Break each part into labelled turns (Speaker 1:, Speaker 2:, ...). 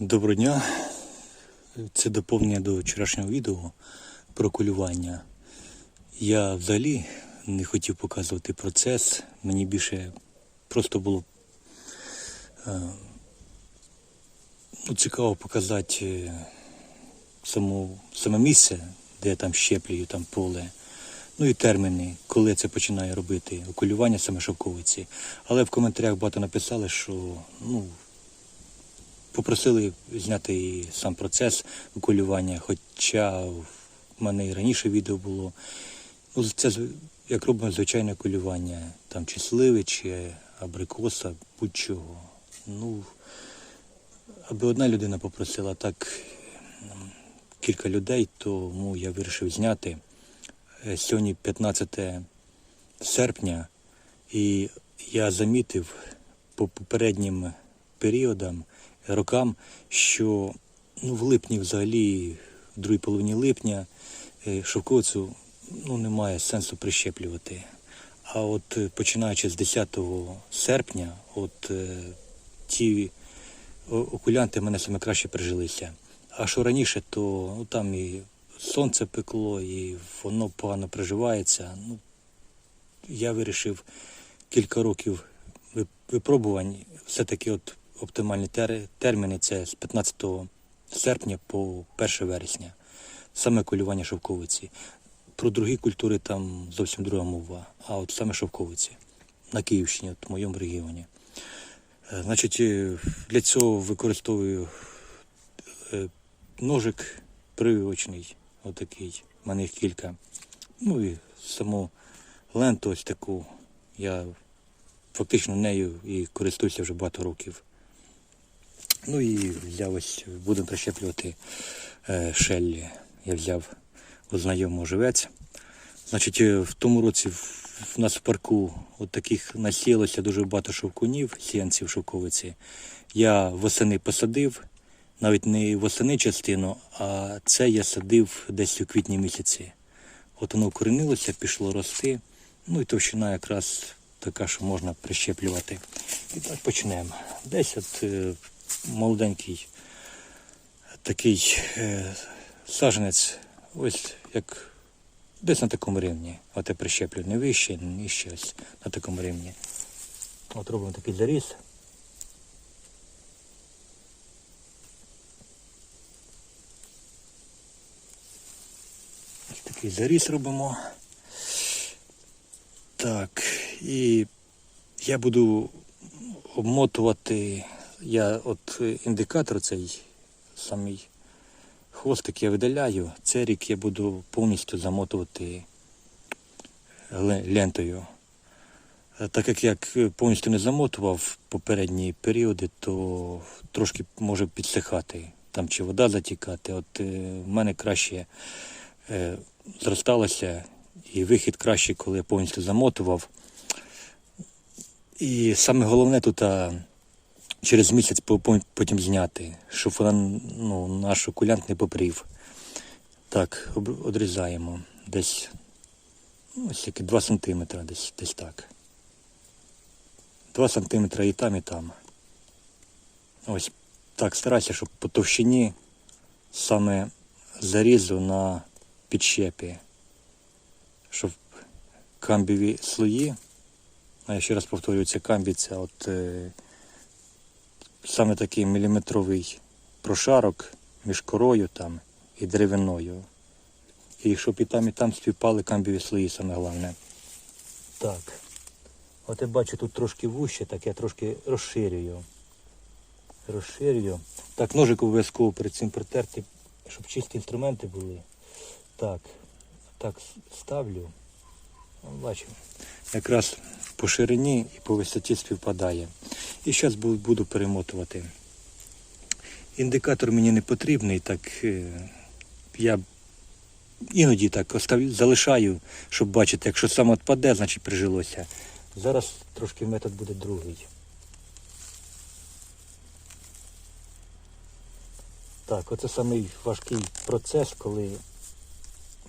Speaker 1: Доброго дня. Це доповнення до вчорашнього відео про кулювання. Я взагалі не хотів показувати процес. Мені більше просто було е, ну, цікаво показати е, саму, саме місце, де я там щеплюю, там поле. Ну і терміни, коли це починаю робити, окулювання саме шовковиці. Але в коментарях багато написали, що ну, попросили зняти і сам процес окулювання, хоча в мене і раніше відео було. Ну, це як робимо звичайне окулювання, там чи сливи, чи абрикоса, будь-чого. Ну, аби одна людина попросила так кілька людей, тому я вирішив зняти. Е, Сьогодні 15 серпня, і я замітив по попереднім періодам, рокам, що ну, в липні взагалі, в другій половині липня, е, шовковицю ну, немає сенсу прищеплювати. А от е, починаючи з 10 серпня, от е, ті окулянти мене саме краще прижилися. А що раніше, то ну, там і сонце пекло, і воно погано приживається. Ну, я вирішив кілька років випробувань. Все-таки от оптимальні терміни це з 15 серпня по 1 вересня. Саме колювання шовковиці. Про другі культури там зовсім друга мова, а от саме шовковиці на Київщині, от в моєму регіоні. Е, Значить, е, для цього використовую е, ножик прививочний, отакий. У мене їх кілька. Ну і саму ленту ось таку. Я фактично нею і користуюся вже багато років. Ну і взяв ось, будемо прищеплювати е, шеллі. Я взяв у знайомого живець. Значить, е, в тому році в, нас в парку от таких насілося дуже багато шовкунів, сіянців шовковиці. Я восени посадив, навіть не восени частину, а це я садив десь у квітні місяці. От воно укоренилося, пішло рости. Ну і товщина якраз така, що можна прищеплювати. І так почнемо. Десь от е, молоденький такий е, саженець, ось як десь на такому рівні. От я прищеплю не вище, не нижче, ось на такому рівні. От робимо такий заріз. Такий заріз робимо. Так, і я буду обмотувати, я от е, індикатор цей самий хвостик я видаляю. Цей рік я буду повністю замотувати лентою. Е, Так як я повністю не замотував попередні періоди, то трошки може підсихати, там чи вода затікати. От е, в мене краще е, зросталося і вихід краще, коли я повністю замотував. І саме головне тут через місяць по- по- потім зняти, щоб вона ну, наш окулянт не попрів. Так, одрізаємо десь ну, ось які 2 см десь, десь так. 2 см і там, і там. Ось так старайся, щоб по товщині саме зарізу на підщепі, щоб камбіві слої, а я ще раз повторюю, це камбі, це от е, саме такий міліметровий прошарок між корою там і деревиною. І щоб і там, і там співпали камбіві слої, саме головне. Так. От я бачу тут трошки вуще, так я трошки розширюю. Розширюю. Так, ножик обов'язково перед цим притерти, щоб чисті інструменти були. Так, так ставлю. Бачу. Якраз по ширині і по висоті співпадає. І зараз буду перемотувати. Індикатор мені не потрібний, так е, я іноді так залишаю, щоб бачити, якщо саме відпаде, значить прижилося. Зараз трошки метод буде другий. Так, оце самий важкий процес, коли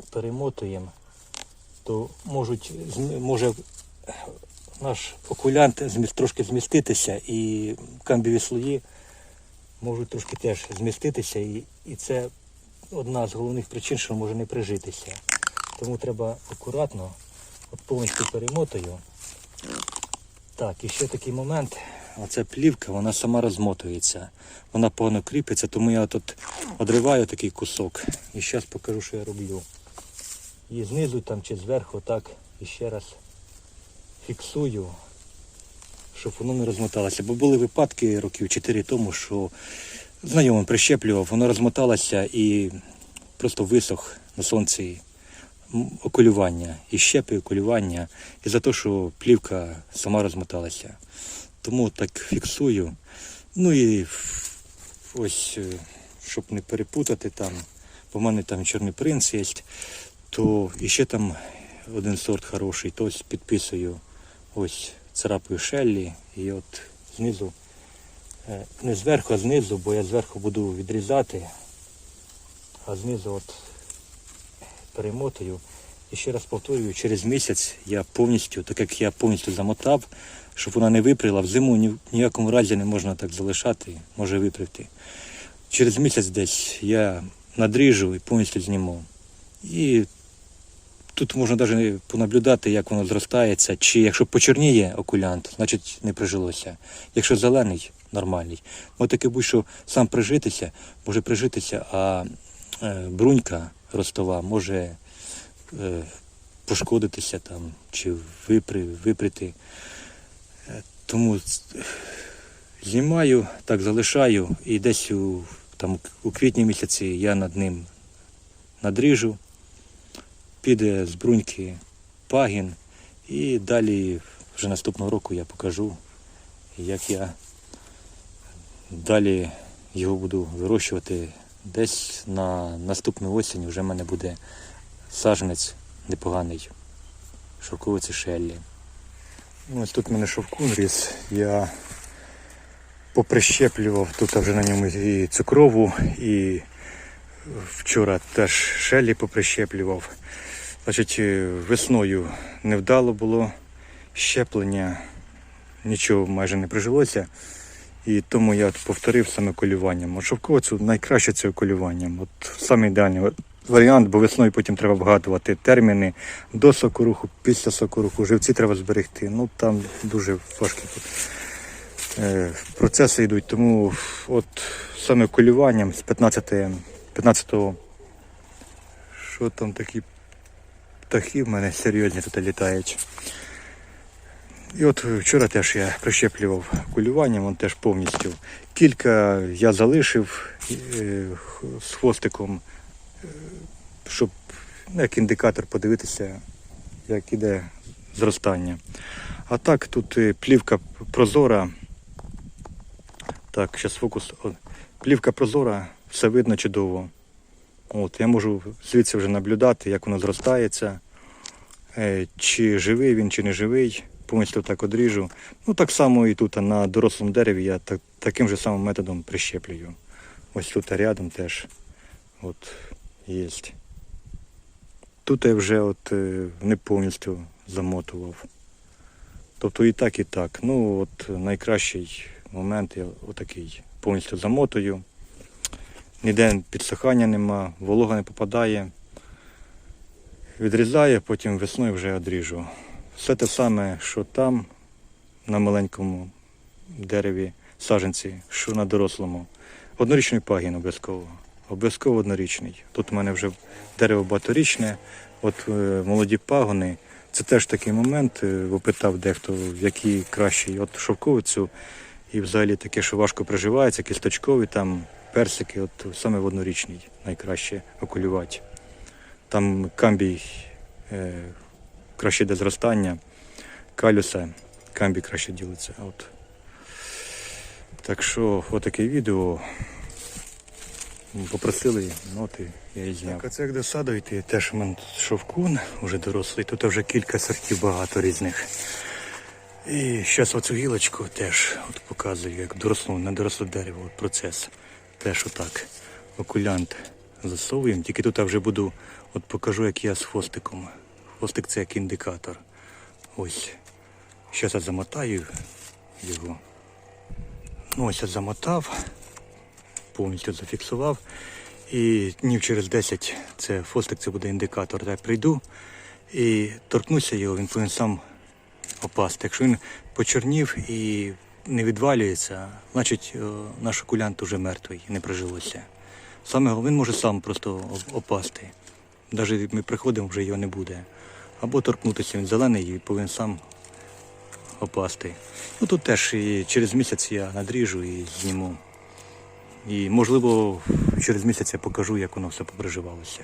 Speaker 1: перемотуємо, то можуть, може наш окулянт трошки зміститися і камбіві слої можуть трошки теж зміститися, і, і це одна з головних причин, що може не прижитися. Тому треба акуратно, от повністю перемотаю. Так, і ще такий момент. Оця плівка, вона сама розмотується. Вона погано кріпиться, тому я тут одриваю такий кусок. І зараз покажу, що я роблю. І знизу там чи зверху так і ще раз фіксую, щоб воно не розмоталося. Бо були випадки років 4 тому, що знайомим прищеплював, воно розмоталося і просто висох на сонці окулювання, і щепи, окулювання, і за те, що плівка сама розмоталася. Тому так фіксую. Ну і ось, е, щоб не перепутати там, бо в мене там чорний принц є, то іще там один сорт хороший, то ось підписую ось царапаю шеллі і от знизу, е, не зверху, а знизу, бо я зверху буду відрізати, а знизу от перемотаю. І ще раз повторюю, через місяць я повністю, так як я повністю замотав, щоб вона не виприла, в зиму ні ніякому разі не можна так залишати, може виприти. Через місяць десь я надріжу і повністю зніму. І тут можна навіть понаблюдати, як воно зростається, чи якщо почорніє окулянт, значить не прижилося. Якщо зелений, нормальний. Може таке будь, що сам прижитися, може прижитися, а е, брунька ростова може е, пошкодитися там, чи випри, виприти. Е, Тому знімаю, так залишаю, і десь у, там, у квітні місяці я над ним надріжу, піде з бруньки пагін, і далі вже наступного року я покажу, як я далі його буду вирощувати. Десь на наступну осінь вже в мене буде саженець непоганий, шовковиці шеллі. Ну, Ось тут в мене шовкун ріс. Я поприщеплював тут вже на ньому і цукрову, і вчора теж шеллі поприщеплював. Значить, е, весною невдало було щеплення, нічого майже не прижилося. І тому я повторив саме колюванням. От шовковицю найкраще це колюванням. От саме ідеальний варіант, бо весною потім треба вгадувати терміни до сокоруху, після сокоруху, живці треба зберегти. Ну там дуже важкі е, процеси йдуть. Тому от саме колюванням з 15 15-го, що там такі птахи в мене серйозні тут літають. І от вчора теж я прищеплював кулюванням, він теж повністю. Кілька я залишив е, з хвостиком, е, щоб ну, як індикатор подивитися, як іде зростання. А так тут е, плівка прозора. Так, зараз фокус. Плівка прозора, все видно чудово. От, я можу звідси вже наблюдати, як воно зростається, е, чи живий він, чи не живий. Повністю так одріжу. Ну так само і тут на дорослому дереві я так, таким же самим методом прищеплюю. Ось тут рядом теж от є. Тут я вже от е, не повністю замотував. Тобто і так, і так. Ну от найкращий момент я отакий. Повністю замотую. Ніде підсихання нема, волога не попадає. Відрізаю, потім весною вже одріжу. Все те саме, що там, на маленькому дереві саженці, що на дорослому. Однорічний пагін обов'язково. Обов'язково однорічний. Тут у мене вже дерево багаторічне, от е, молоді пагони. Це теж такий момент, е, дехто, в який кращий. От шовковицю і взагалі таке, що важко приживається, кісточкові там персики, от саме в однорічній найкраще окулювати. Там камбій е, краще йде зростання, калюса, камбій краще ділиться. От. Так що отаке відео. Попросили, ну я і зняв. Так, а це як до саду йти, теж у мене тут шовкун, вже дорослий, тут вже кілька сортів багато різних. І зараз оцю гілочку теж от показую, як доросло, на доросле дерево, от процес. Теж отак. Окулянт засовуємо, тільки тут я вже буду, от покажу, як я з хвостиком. Хвостик це як індикатор. Ось. Зараз я замотаю його. Ну ось я замотав. повністю зафіксував. І днів через 10 це фостик, це буде індикатор. Так прийду і торкнуся його, він повинен сам опасти. Якщо він почорнів і не відвалюється, значить е, наш окулянт уже мертвий, не прижилося. Саме він може сам просто опасти. Навіть ми приходимо, вже його не буде. Або торкнутися, він зелений і повинен сам опасти. Ну тут теж і через місяць я надріжу і зніму. І можливо через місяць я покажу, як воно все поприживалося.